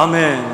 아멘.